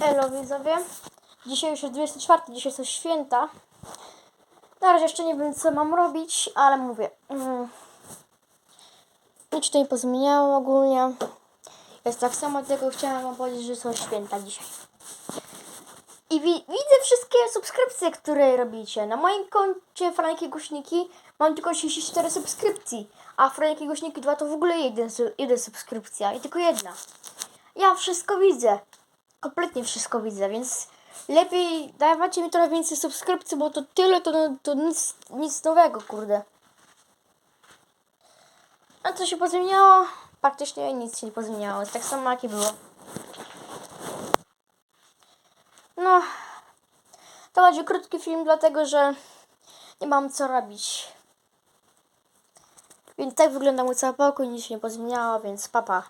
Elo widzowie. Dzisiaj już jest 24, dzisiaj są święta. Na razie jeszcze nie wiem co mam robić, ale mówię. Mm, nic nie pozmieniało ogólnie. Jest tak samo, tylko chciałam wam powiedzieć, że są święta dzisiaj. I wi- widzę wszystkie subskrypcje, które robicie. Na moim koncie Franki Głośniki mam tylko 34 subskrypcji, a Franki Głośniki 2 to w ogóle jeden, jeden subskrypcja i tylko jedna. Ja wszystko widzę. Kompletnie wszystko widzę, więc lepiej dawajcie mi trochę więcej subskrypcji, bo to tyle, to, to nic, nic nowego, kurde. A co się pozmieniało? Praktycznie nic się nie pozmieniało. Jest tak samo, jakie było. No, to będzie krótki film, dlatego że nie mam co robić. Więc tak wygląda mój cały pokój, nic się nie pozmieniało, więc papa.